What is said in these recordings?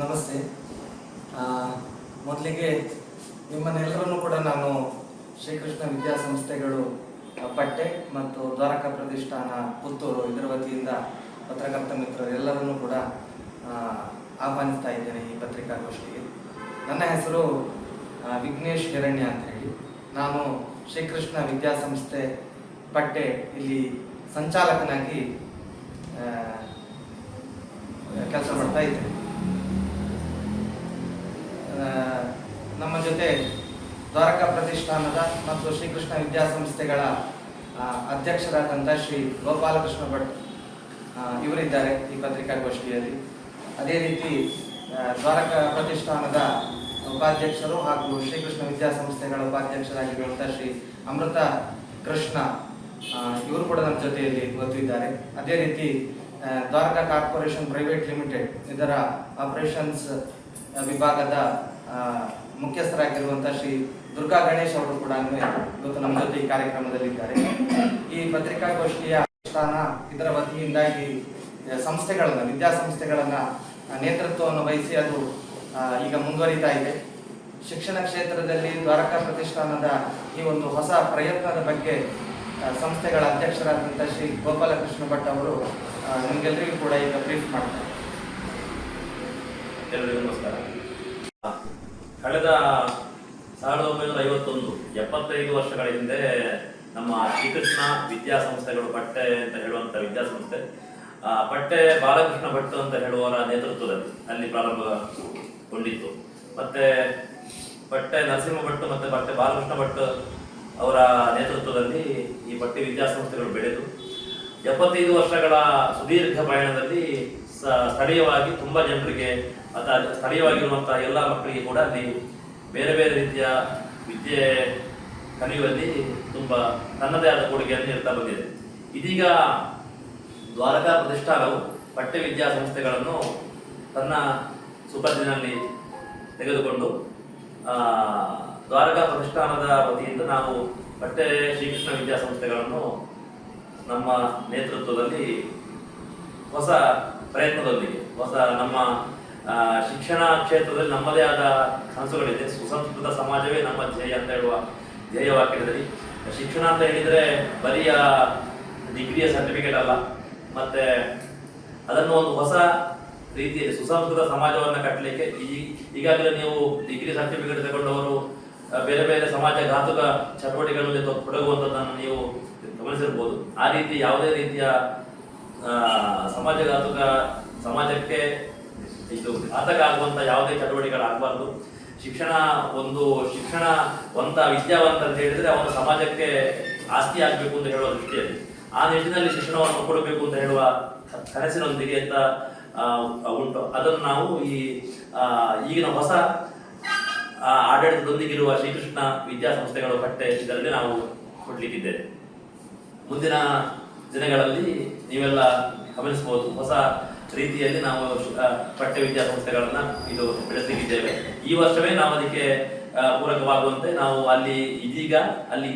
ನಮಸ್ತೆ. ಮೊದಲಿಗೆ ನಿಮ್ಮನ್ನೆಲ್ಲರನ್ನು ಕೂಡ ನಾನು ಶ್ರೀಕೃಷ್ಣ ವಿದ್ಯಾಸಂಸ್ಥೆಗಳು ಪಟ್ಟೆ ಮತ್ತು ದ್ವಾರಕಾ ಪ್ರತಿಷ್ಠಾನ ಪುತ್ತೂರು ಇದರ ವತಿಯಿಂದ ಪತ್ರಕರ್ತ ಮಿತ್ರರು ಎಲ್ಲರನ್ನೂ ಕೂಡ ಆಹ್ವಾನಿಸ್ತಾ ಇದ್ದೇನೆ ಈ ಪತ್ರಿಕಾಗೋಷ್ಠಿಗೆ. ನನ್ನ ಹೆಸರು ವಿಘ್ನೇಶ್ ಹಿರಣ್ಯ ಅಂತ ಹೇಳಿ ನಾನು ಶ್ರೀಕೃಷ್ಣ ವಿದ್ಯಾಸಂಸ್ಥೆ ಪಟ್ಟೆ ಇಲ್ಲಿ ಸಂಚಾಲಕನಾಗಿ ಕೆಲಸ ಮಾಡ್ತಾ ಇದ್ದೇನೆ. ನಮ್ಮ ಜೊತೆ ದ್ವಾರಕಾ ಪ್ರತಿಷ್ಠಾನದ ಮತ್ತು ಶ್ರೀಕೃಷ್ಣ ವಿದ್ಯಾಸಂಸ್ಥೆಗಳ ಅಧ್ಯಕ್ಷರಾದಂಥ ಶ್ರೀ ಗೋಪಾಲಕೃಷ್ಣ ಭಟ್ ಇವರಿದ್ದಾರೆ ಈ ಪತ್ರಿಕಾಗೋಷ್ಠಿಯಲ್ಲಿ. ಅದೇ ರೀತಿ ದ್ವಾರಕಾ ಪ್ರತಿಷ್ಠಾನದ ಉಪಾಧ್ಯಕ್ಷರು ಹಾಗೂ ಶ್ರೀಕೃಷ್ಣ ವಿದ್ಯಾಸಂಸ್ಥೆಗಳ ಉಪಾಧ್ಯಕ್ಷರಾಗಿರುವಂಥ ಶ್ರೀ ಅಮೃತ ಕೃಷ್ಣ ಇವರು ಕೂಡ ನಮ್ಮ ಜೊತೆಯಲ್ಲಿ ಗೊತ್ತಿದ್ದಾರೆ ಅದೇ ರೀತಿ ದ್ವಾರಕಾ ಕಾರ್ಪೊರೇಷನ್ ಪ್ರೈವೇಟ್ ಲಿಮಿಟೆಡ್, ಇದರ ಆಪರೇಷನ್ಸ್ ವಿಭಾಗದ ಮುಖ್ಯಸ್ಥರಾಗಿರುವಂತಹ ಶ್ರೀ ದುರ್ಗಾ ಗಣೇಶ್ ಅವರು ಕೂಡ ಇವತ್ತು ನಮ್ಮ ಜೊತೆ ಈ ಕಾರ್ಯಕ್ರಮದಲ್ಲಿದ್ದಾರೆ. ಈ ಪತ್ರಿಕಾಗೋಷ್ಠಿಯ ಸ್ಥಾನ ಇದರ ವತಿಯಿಂದಾಗಿ ಈ ಸಂಸ್ಥೆಗಳನ್ನ ನೇತೃತ್ವವನ್ನು ವಹಿಸಿ ಅದು ಈಗ ಮುಂದುವರಿತಾ ಇದೆ. ಶಿಕ್ಷಣ ಕ್ಷೇತ್ರದಲ್ಲಿ ದ್ವಾರಕಾ ಪ್ರತಿಷ್ಠಾನದ ಈ ಒಂದು ಹೊಸ ಪ್ರಯತ್ನದ ಬಗ್ಗೆ ಸಂಸ್ಥೆಗಳ ಅಧ್ಯಕ್ಷರಾದಂತಹ ಶ್ರೀ ಗೋಪಾಲಕೃಷ್ಣ ಭಟ್ ಅವರು ನಿಮ್ಗೆಲ್ಲರಿಗೂ ಕೂಡ ಈಗ ಬ್ರೀಫ್ ಮಾಡ್ತಾರೆ. ಎಲ್ಲರಿಗೂ ನಮಸ್ಕಾರ. ಕಳೆದ ಸಾವಿರದ ಒಂಬೈನೂರ ಐವತ್ತೊಂದು, ಎಪ್ಪತ್ತೈದು ವರ್ಷಗಳ ಹಿಂದೆ ನಮ್ಮ ಶ್ರೀಕೃಷ್ಣ ವಿದ್ಯಾಸಂಸ್ಥೆಗಳು ಪಟ್ಟೆ ಅಂತ ಹೇಳುವಂತ ವಿದ್ಯಾಸಂಸ್ಥೆ ಪಟ್ಟೆ ಬಾಲಕೃಷ್ಣ ಭಟ್ ಅಂತ ಹೇಳುವವರ ನೇತೃತ್ವದಲ್ಲಿ ಅಲ್ಲಿ ಪ್ರಾರಂಭಗೊಂಡಿತ್ತು. ಮತ್ತೆ ಪಟ್ಟೆ ನರಸಿಂಹ ಭಟ್ ಮತ್ತೆ ಪಟ್ಟೆ ಬಾಲಕೃಷ್ಣ ಭಟ್ ಅವರ ನೇತೃತ್ವದಲ್ಲಿ ಈ ಪಟ್ಟಿ ವಿದ್ಯಾಸಂಸ್ಥೆಗಳು ಬೆಳೆದು, ಎಪ್ಪತ್ತೈದು ವರ್ಷಗಳ ಸುದೀರ್ಘ ಪಯಣದಲ್ಲಿ ಸ್ಥಳೀಯವಾಗಿ ತುಂಬಾ ಜನರಿಗೆ ಅಥವಾ ಸ್ಥಳೀಯವಾಗಿರುವಂಥ ಎಲ್ಲ ಮಕ್ಕಳಿಗೆ ಕೂಡ ಅಲ್ಲಿ ಬೇರೆ ಬೇರೆ ರೀತಿಯ ವಿದ್ಯೆ ಕಲಿಯುವಲ್ಲಿ ತುಂಬಾ ತನ್ನದೇ ಆದ ಕೊಡುಗೆಯನ್ನು ನೀಡ್ತಾ ಬಂದಿದೆ. ಇದೀಗ ದ್ವಾರಕಾ ಪ್ರತಿಷ್ಠಾನವು ಪಠ್ಯ ವಿದ್ಯಾಸಂಸ್ಥೆಗಳನ್ನು ತನ್ನ ಸುಪರ್ದಿನಲ್ಲಿ ತೆಗೆದುಕೊಂಡು ದ್ವಾರಕಾ ಪ್ರತಿಷ್ಠಾನದ ವತಿಯಿಂದ ನಾವು ಪಠ್ಯ ಶ್ರೀಕೃಷ್ಣ ವಿದ್ಯಾಸಂಸ್ಥೆಗಳನ್ನು ನಮ್ಮ ನೇತೃತ್ವದಲ್ಲಿ ಹೊಸ ಪ್ರಯತ್ನದೊಂದಿಗೆ, ಹೊಸ ನಮ್ಮ ಶಿಕ್ಷಣ ಕ್ಷೇತ್ರದಲ್ಲಿ ನಮ್ಮದೇ ಆದ ಕನಸುಗಳಿದೆ. ಸುಸಂಸ್ಕೃತ ಸಮಾಜವೇ ನಮ್ಮ ಧ್ಯೇಯ ಅಂತ ಹೇಳುವ ಧ್ಯೇಯ ವಾಕ್ಯದಲ್ಲಿ. ಶಿಕ್ಷಣ ಅಂತ ಹೇಳಿದ್ರೆ ಬರಿಯ ಡಿಗ್ರಿಯ ಸರ್ಟಿಫಿಕೇಟ್ ಅಲ್ಲ, ಮತ್ತೆ ಅದನ್ನು ಒಂದು ಹೊಸ ರೀತಿಯಲ್ಲಿ ಸುಸಂಸ್ಕೃತ ಸಮಾಜವನ್ನು ಕಟ್ಟಲಿಕ್ಕೆ ಈ, ಈಗಾಗಲೇ ನೀವು ಡಿಗ್ರಿ ಸರ್ಟಿಫಿಕೇಟ್ ತಗೊಂಡವರು ಬೇರೆ ಬೇರೆ ಸಮಾಜ ಘಾತುಕ ಚಟುವಟಿಕೆಗಳಲ್ಲಿ ತೊಡಗುವಂಥದ್ದನ್ನು ನೀವು ಗಮನಿಸಿರ್ಬೋದು. ಆ ರೀತಿ ಯಾವುದೇ ರೀತಿಯ ಆ, ಸಮಾಜ ಘಾತುಕ ಸಮಾಜಕ್ಕೆ ಇದು ಘಾತಕ ಆಗುವಂಥ ಯಾವುದೇ ಚಟುವಟಿಕೆಗಳಾಗಬಾರ್ದು. ಶಿಕ್ಷಣ ಒಂದು ಶಿಕ್ಷಣ ಒಂತ ವಿದ್ಯಾವಂತ ಅಂತ ಹೇಳಿದ್ರೆ ಅವನು ಸಮಾಜಕ್ಕೆ ಆಸ್ತಿ ಆಗಬೇಕು ಅಂತ ಹೇಳುವ ದೃಷ್ಟಿಯಲ್ಲಿ. ಆ ನಿಟ್ಟಿನಲ್ಲಿ ಶಿಕ್ಷಣವನ್ನು ಕೊಡಬೇಕು ಅಂತ ಹೇಳುವ ಕನಸಿನೊಂದಿಗೆ ಅಂತ ಉಂಟು. ಅದನ್ನು ನಾವು ಈ ಈಗಿನ ಹೊಸ ಆಡಳಿತದೊಂದಿಗಿರುವ ಶ್ರೀಕೃಷ್ಣ ವಿದ್ಯಾಸಂಸ್ಥೆಗಳ ಪಟ್ಟೆ ಇದರಲ್ಲಿ ನಾವು ಕೊಡ್ಲಿಕ್ಕಿದ್ದೇವೆ. ಮುಂದಿನ ದಿನಗಳಲ್ಲಿ ನೀವೆಲ್ಲ ಗಮನಿಸಬಹುದು. ಹೊಸ ರೀತಿಯಲ್ಲಿ ನಾವು ಪಠ್ಯ ವಿದ್ಯಾಸಂಸ್ಥೆಗಳನ್ನ ಇದು ಬೆಳೆಸಲಿಕ್ಕಿದ್ದೇವೆ. ಈ ವರ್ಷವೇ ನಾವು ಅದಕ್ಕೆ ಪೂರಕವಾಗುವಂತೆ ನಾವು ಅಲ್ಲಿ ಇದೀಗ ಅಲ್ಲಿ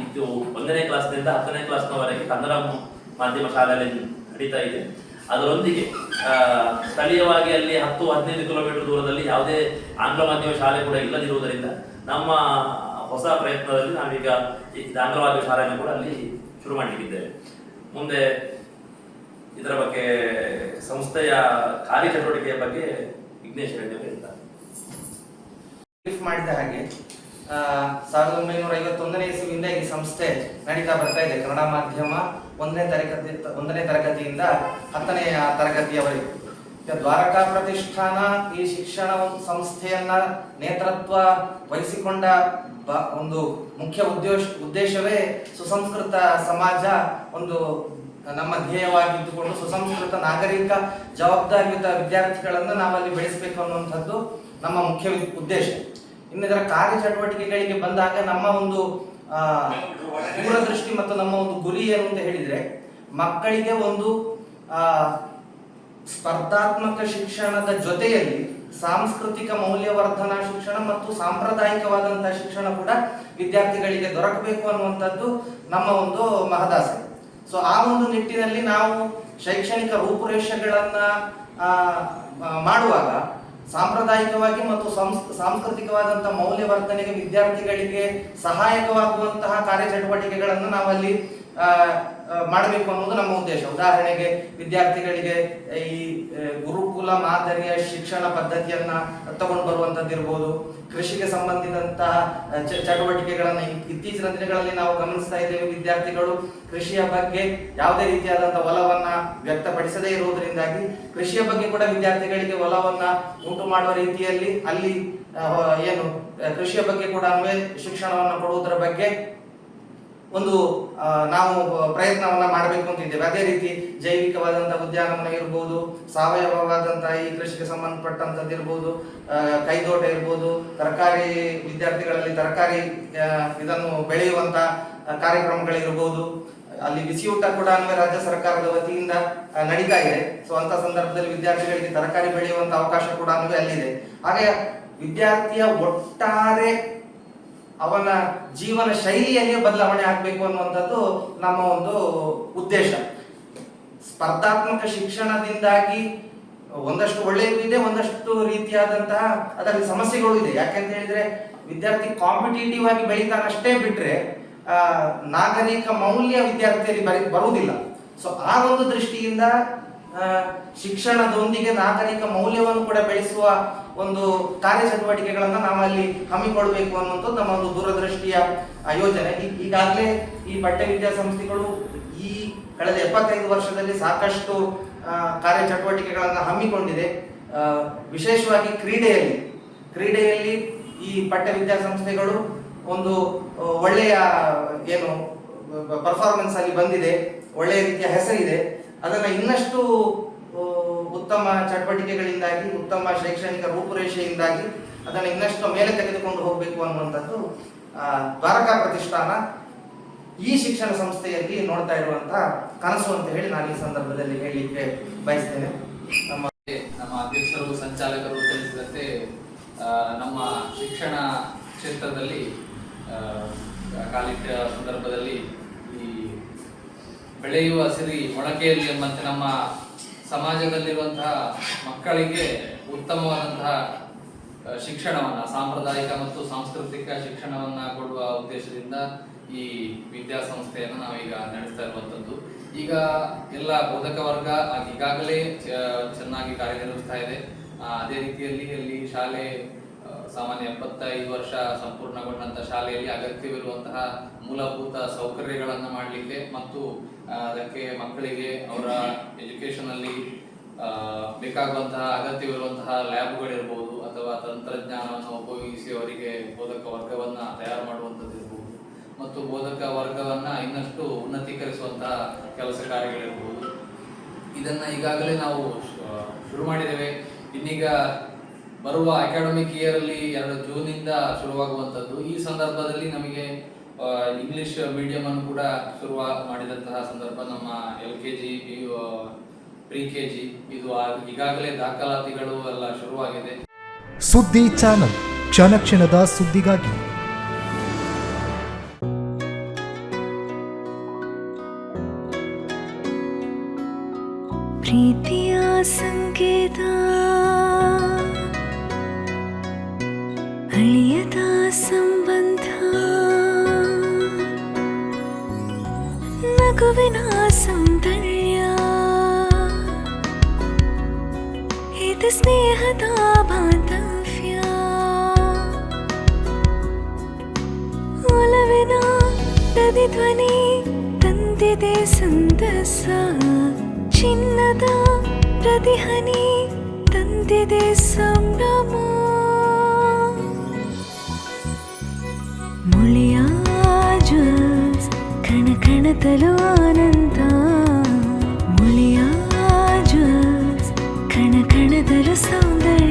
ಒಂದನೇ ಕ್ಲಾಸ್ನಿಂದ ಹತ್ತನೇ ಕ್ಲಾಸ್ನವರೆಗೆ ಕನ್ನಡ ಮಾಧ್ಯಮ ಶಾಲೆಯಲ್ಲಿ ನಡೀತಾ ಇದೆ. ಅದರೊಂದಿಗೆ ಸ್ಥಳೀಯವಾಗಿ ಅಲ್ಲಿ ಹತ್ತು, ಹದಿನೈದು ಕಿಲೋಮೀಟರ್ ದೂರದಲ್ಲಿ ಯಾವುದೇ ಆಂಗ್ಲ ಮಾಧ್ಯಮ ಶಾಲೆ ಕೂಡ ಇಲ್ಲದಿರುವುದರಿಂದ ನಮ್ಮ ಹೊಸ ಪ್ರಯತ್ನದಲ್ಲಿ ನಾವೀಗ ಆಂಗ್ಲ ಮಾಧ್ಯಮ ಶಾಲೆಯನ್ನು ಕೂಡ ಅಲ್ಲಿ ಶುರು ಮಾಡಲಿಕ್ಕಿದ್ದೇವೆ ಮುಂದೆ ಇದರ ಬಗ್ಗೆ ಸಂಸ್ಥೆಯ ಕಾರ್ಯಚಟುವಟಿಕೆಯ ಬಗ್ಗೆ ವಿಘ್ನೇಶ್ ರೆಡ್ಡಿ ಮಾಡಿದ ಹಾಗೆ ಸಾವಿರದ ಒಂಬೈನೂರ ಐವತ್ತೊಂದನೇ ಇಸುವಿಂದ ಈ ಸಂಸ್ಥೆ ನಡೀತಾ ಬರ್ತಾ ಇದೆ. ಕನ್ನಡ ಮಾಧ್ಯಮ ಒಂದನೇ ತರಗತಿ, ಒಂದನೇ ತರಗತಿಯಿಂದ ಹತ್ತನೆಯ ತರಗತಿಯವರೆಗೆ. ದ್ವಾರಕಾ ಪ್ರತಿಷ್ಠಾನ ಈ ಶಿಕ್ಷಣ ಸಂಸ್ಥೆಯನ್ನ ನೇತೃತ್ವ ವಹಿಸಿಕೊಂಡ ಒಂದು ಮುಖ್ಯ ಉದ್ದೇಶ ಉದ್ದೇಶವೇ ಸುಸಂಸ್ಕೃತ ಸಮಾಜ ಒಂದು ನಮ್ಮ ಧ್ಯೇಯವಾಗಿದ್ದುಕೊಂಡು ಸುಸಂಸ್ಕೃತ ನಾಗರಿಕ ಜವಾಬ್ದಾರಿಯುತ ವಿದ್ಯಾರ್ಥಿಗಳನ್ನು ನಾವಲ್ಲಿ ಬೆಳೆಸಬೇಕು ಅನ್ನುವಂಥದ್ದು ನಮ್ಮ ಮುಖ್ಯ ಉದ್ದೇಶ. ಇನ್ನು ಇದರ ಕಾರ್ಯಚಟುವಟಿಕೆಗಳಿಗೆ ಬಂದಾಗ ನಮ್ಮ ಒಂದು ದೂರದೃಷ್ಟಿ ಮತ್ತು ನಮ್ಮ ಒಂದು ಗುರಿ ಏನು ಅಂತ ಹೇಳಿದ್ರೆ ಮಕ್ಕಳಿಗೆ ಒಂದು ಸ್ಪರ್ಧಾತ್ಮಕ ಶಿಕ್ಷಣದ ಜೊತೆಯಲ್ಲಿ ಸಾಂಸ್ಕೃತಿಕ ಮೌಲ್ಯವರ್ಧನಾ ಶಿಕ್ಷಣ ಮತ್ತು ಸಾಂಪ್ರದಾಯಿಕವಾದಂತಹ ಶಿಕ್ಷಣ ಕೂಡ ವಿದ್ಯಾರ್ಥಿಗಳಿಗೆ ದೊರಕಬೇಕು ಅನ್ನುವಂಥದ್ದು ನಮ್ಮ ಒಂದು ಮಹದಾಸೆ. ಸೊ ಆ ಒಂದು ನಿಟ್ಟಿನಲ್ಲಿ ನಾವು ಶೈಕ್ಷಣಿಕ ರೂಪುರೇಷೆಗಳನ್ನ ಮಾಡುವಾಗ ಸಾಂಪ್ರದಾಯಿಕವಾಗಿ ಮತ್ತು ಸಂಸ್- ಸಾಂಸ್ಕೃತಿಕವಾದಂತಹ ಮೌಲ್ಯವರ್ಧನೆಗೆ ವಿದ್ಯಾರ್ಥಿಗಳಿಗೆ ಸಹಾಯಕವಾಗುವಂತಹ ಕಾರ್ಯಚಟುವಟಿಕೆಗಳನ್ನು ನಾವಲ್ಲಿ ಮಾಡಬೇಕು ಅನ್ನೋದು ನಮ್ಮ ಉದ್ದೇಶ. ಉದಾಹರಣೆಗೆ ವಿದ್ಯಾರ್ಥಿಗಳಿಗೆ ಈ ಗುರುಕುಲ ಮಾದರಿಯ ಶಿಕ್ಷಣ ಪದ್ಧತಿಯನ್ನ ತಗೊಂಡು ಬರುವಂತದ್ದಿರ್ಬೋದು ಕೃಷಿಗೆ ಸಂಬಂಧಿಸಿದಂತಹ ಚಟುವಟಿಕೆಗಳನ್ನ ಇತ್ತೀಚಿನ ದಿನಗಳಲ್ಲಿ ನಾವು ಗಮನಿಸ್ತಾ ಇದ್ದೇವೆ ವಿದ್ಯಾರ್ಥಿಗಳು. ಕೃಷಿಯ ಬಗ್ಗೆ ಯಾವುದೇ ರೀತಿಯಾದಂತಹ ಒಲವನ್ನ ವ್ಯಕ್ತಪಡಿಸದೇ ಇರುವುದರಿಂದಾಗಿ ಕೃಷಿಯ ಬಗ್ಗೆ ಕೂಡ ವಿದ್ಯಾರ್ಥಿಗಳಿಗೆ ಒಲವನ್ನ ಉಂಟು ಮಾಡುವ ರೀತಿಯಲ್ಲಿ ಅಲ್ಲಿ ಏನು, ಕೃಷಿಯ ಬಗ್ಗೆ ಕೂಡ ಶಿಕ್ಷಣವನ್ನು ಕೊಡುವುದರ ಬಗ್ಗೆ ಒಂದು ನಾವು ಪ್ರಯತ್ನವನ್ನ ಮಾಡಬೇಕು ಅಂತಿದ್ದೇವೆ ಅದೇ ರೀತಿ ಜೈವಿಕವಾದಂತಹ ಉದ್ಯಾನವನ ಇರ್ಬೋದು, ಸಾವಯವವಾದಂತಹ ಈ ಕೃಷಿಗೆ ಸಂಬಂಧಪಟ್ಟಂತದ್ದು ಇರ್ಬೋದು ಕೈದೋಟ ಇರ್ಬೋದು, ತರಕಾರಿ ವಿದ್ಯಾರ್ಥಿಗಳಲ್ಲಿ ತರಕಾರಿ ಇದನ್ನು ಬೆಳೆಯುವಂತ ಕಾರ್ಯಕ್ರಮಗಳಿರ್ಬೋದು. ಅಲ್ಲಿ ಬಿಸಿಯೂಟ ಕೂಡ ಅಂದ್ರೆ ರಾಜ್ಯ ಸರ್ಕಾರದ ವತಿಯಿಂದ ನಡೀತಾ ಇದೆ. ಸೊ ಅಂತ ಸಂದರ್ಭದಲ್ಲಿ ವಿದ್ಯಾರ್ಥಿಗಳಿಗೆ ತರಕಾರಿ ಬೆಳೆಯುವಂತ ಅವಕಾಶ ಕೂಡ ಅಲ್ಲಿದೆ. ಹಾಗೆ ವಿದ್ಯಾರ್ಥಿಯ ಒಟ್ಟಾರೆ ಅವನ ಜೀವನ ಶೈಲಿಯಲ್ಲಿಯೇ ಬದಲಾವಣೆ ಆಗಬೇಕು ಅನ್ನುವಂಥದ್ದು ನಮ್ಮ ಒಂದು ಉದ್ದೇಶ. ಸ್ಪರ್ಧಾತ್ಮಕ ಶಿಕ್ಷಣದಿಂದಾಗಿ ಒಂದಷ್ಟು ಒಳ್ಳೆಯದು ಇದೆ ಒಂದಷ್ಟು ರೀತಿಯಾದಂತಹ ಅದರಲ್ಲಿ ಸಮಸ್ಯೆಗಳು ಇದೆ. ಯಾಕೆಂತ ಹೇಳಿದ್ರೆ, ವಿದ್ಯಾರ್ಥಿ ಕಾಂಪಿಟೇಟಿವ್ ಆಗಿ ಬೆಳಿತಾನಷ್ಟೇ ಬಿಟ್ರೆ ನಾಗರಿಕ ಮೌಲ್ಯ ವಿದ್ಯಾರ್ಥಿಯಲ್ಲಿ ಬರಿ, ಬರುವುದಿಲ್ಲ. ಸೊ ಆ ಒಂದು ದೃಷ್ಟಿಯಿಂದ ಶಿಕ್ಷಣದೊಂದಿಗೆ ನಾಗರಿಕ ಮೌಲ್ಯವನ್ನು ಕೂಡ ಬೆಳೆಸುವ ಒಂದು ಕಾರ್ಯಚಟುವಟಿಕೆಗಳನ್ನ ನಾವಲ್ಲಿ ಹಮ್ಮಿಕೊಳ್ಬೇಕು ಅನ್ನುವಂಥದ್ದು ನಮ್ಮ ಒಂದು ದೂರದೃಷ್ಟಿಯ ಯೋಜನೆ. ಈಗಾಗಲೇ ಈ ಪಠ್ಯ ವಿದ್ಯಾಸಂಸ್ಥೆಗಳು ಈ ಕಳೆದ ಎಪ್ಪತ್ತೈದು ವರ್ಷದಲ್ಲಿ ಸಾಕಷ್ಟು ಕಾರ್ಯಚಟುವಟಿಕೆಗಳನ್ನ ಹಮ್ಮಿಕೊಂಡಿದೆ. ವಿಶೇಷವಾಗಿ ಕ್ರೀಡೆಯಲ್ಲಿ. ಕ್ರೀಡೆಯಲ್ಲಿ ಈ ಪಠ್ಯ ವಿದ್ಯಾಸಂಸ್ಥೆಗಳು ಒಂದು ಒಳ್ಳೆಯ, ಏನು ಪರ್ಫಾರ್ಮೆನ್ಸ್ ಅಲ್ಲಿ ಬಂದಿದೆ. ಒಳ್ಳೆಯ ರೀತಿಯ ಹೆಸರಿದೆ. ಅದನ್ನ ಇನ್ನಷ್ಟು ಉತ್ತಮ ಚಟುವಟಿಕೆಗಳಿಂದಾಗಿ, ಉತ್ತಮ ಶೈಕ್ಷಣಿಕ ರೂಪುರೇಷೆಯಿಂದಾಗಿ ಅದನ್ನು ಇನ್ನಷ್ಟು ಮೇಲೆ ತೆಗೆದುಕೊಂಡು ಹೋಗಬೇಕು ಅನ್ನುವಂಥದ್ದು ದ್ವಾರಕಾ ಪ್ರತಿಷ್ಠಾನ ಈ ಶಿಕ್ಷಣ ಸಂಸ್ಥೆಯಲ್ಲಿ ನೋಡ್ತಾ ಇರುವಂತ ಕನಸು ಅಂತ ಹೇಳಿ ನಾನು ಈ ಸಂದರ್ಭದಲ್ಲಿ ಹೇಳಲಿಕ್ಕೆ ಬಯಸ್ತೇನೆ. ನಮ್ಮ ನಮ್ಮ ಅಧ್ಯಕ್ಷರು, ಸಂಚಾಲಕರು ತಿಳಿಸಿದಂತೆ ನಮ್ಮ ಶಿಕ್ಷಣ ಕ್ಷೇತ್ರದಲ್ಲಿ ಕಾಲಿಟ್ಟ ಸಂದರ್ಭದಲ್ಲಿ ಬೆಳೆಯುವ ಸಿರಿ ಮೊಳಕೆಯಲ್ಲಿ ಎಂಬಂತೆ ನಮ್ಮ ಸಮಾಜದಲ್ಲಿರುವಂತಹ ಮಕ್ಕಳಿಗೆ ಉತ್ತಮವಾದಂತಹ ಶಿಕ್ಷಣವನ್ನ, ಸಾಂಪ್ರದಾಯಿಕ ಮತ್ತು ಸಾಂಸ್ಕೃತಿಕ ಶಿಕ್ಷಣವನ್ನ ಕೊಡುವ ಉದ್ದೇಶದಿಂದ ಈ ವಿದ್ಯಾಸಂಸ್ಥೆಯನ್ನು ನಾವೀಗ ನಡೆಸ್ತಾ ಇರುವಂತದ್ದು ಈಗ ಎಲ್ಲ ಬೋಧಕ ವರ್ಗ ಈಗಾಗಲೇ ಚೆನ್ನಾಗಿ ಕಾರ್ಯನಿರ್ವಹಿಸ್ತಾ ಇದೆ. ಅದೇ ರೀತಿಯಲ್ಲಿ ಇಲ್ಲಿ ಶಾಲೆ ಸಾಮಾನ್ಯ ಎಪ್ಪತ್ತೈದು ವರ್ಷ ಸಂಪೂರ್ಣಗೊಂಡಂತ ಶಾಲೆಯಲ್ಲಿ ಅಗತ್ಯವಿರುವಂತಹ ಮೂಲಭೂತ ಸೌಕರ್ಯಗಳನ್ನು ಮಾಡಲಿಕ್ಕೆ ಮತ್ತು ಅದಕ್ಕೆ ಮಕ್ಕಳಿಗೆ ಅವರ ಎಜುಕೇಶನ್ ಆ, ಬೇಕಾಗುವಂತಹ ಅಗತ್ಯವಿರುವಂತಹ ಲ್ಯಾಬ್ಗಳಿರ್ಬೋದು ಅಥವಾ ತಂತ್ರಜ್ಞಾನವನ್ನು ಉಪಯೋಗಿಸಿ ಅವರಿಗೆ ಬೋಧಕ ವರ್ಗವನ್ನ ತಯಾರು ಮಾಡುವಂಥದ್ದು ಇರಬಹುದು ಮತ್ತು ಬೋಧಕ ವರ್ಗವನ್ನ ಇನ್ನಷ್ಟು ಉನ್ನತೀಕರಿಸುವಂತಹ ಕೆಲಸ ಕಾರ್ಯಗಳಿರ್ಬೋದು. ಇದನ್ನ ಈಗಾಗಲೇ ನಾವು ಶುರು ಮಾಡಿದ್ದೇವೆ. ಇನ್ನೀಗ ಬರುವ ಅಕಾಡೆಮಿಕ್ ಇಯರ್ ಅಲ್ಲಿ ಎರಡು ಜೂನ್ ಇಂದ ಶುರುವಾಗುವಂತದ್ದು ಈ ಸಂದರ್ಭದಲ್ಲಿ ನಮಗೆ ಇಂಗ್ಲಿಷ್ ಮೀಡಿಯಂ ಅನ್ನು ಕೂಡ ಶುರು ಮಾಡಿದಂತಹ ಸಂದರ್ಭ ನಮ್ಮ L K G P pre K G ಇದು ಈಗಾಗಲೇ ದಾಖಲಾತಿಗಳು ಎಲ್ಲ ಶುರುವಾಗಿದೆ. ಸುದ್ದಿ ಚಾನಲ್ ಕ್ಷಣ ಕ್ಷಣದ ಸುದ್ದಿಗಾಗಿ. ಪ್ರೀತಿಯ ಸಂಕೇತ ನಗುವಿನ ಸೌಂದರ್ಯ ಇದು ಸ್ನೇಹದ ಬಾಂಧವ್ಯ ಒಲವಿನ ಪ್ರತಿಧ್ವನಿ ತಂದಿದೆ ಸಂದಸ ಚಿನ್ನದ ಪ್ರತಿಹನಿ ತಂದಿದೆ ಸಂಭ್ರಮ ಕ್ಷಣದಲ್ಲೂ ಆನಂದ ಮುಳಿಯ ಜ್ವಲ್ಸ್ ಕಣ ಕಣದಲ್ಲೂ ಸೌಂದರ್ಯ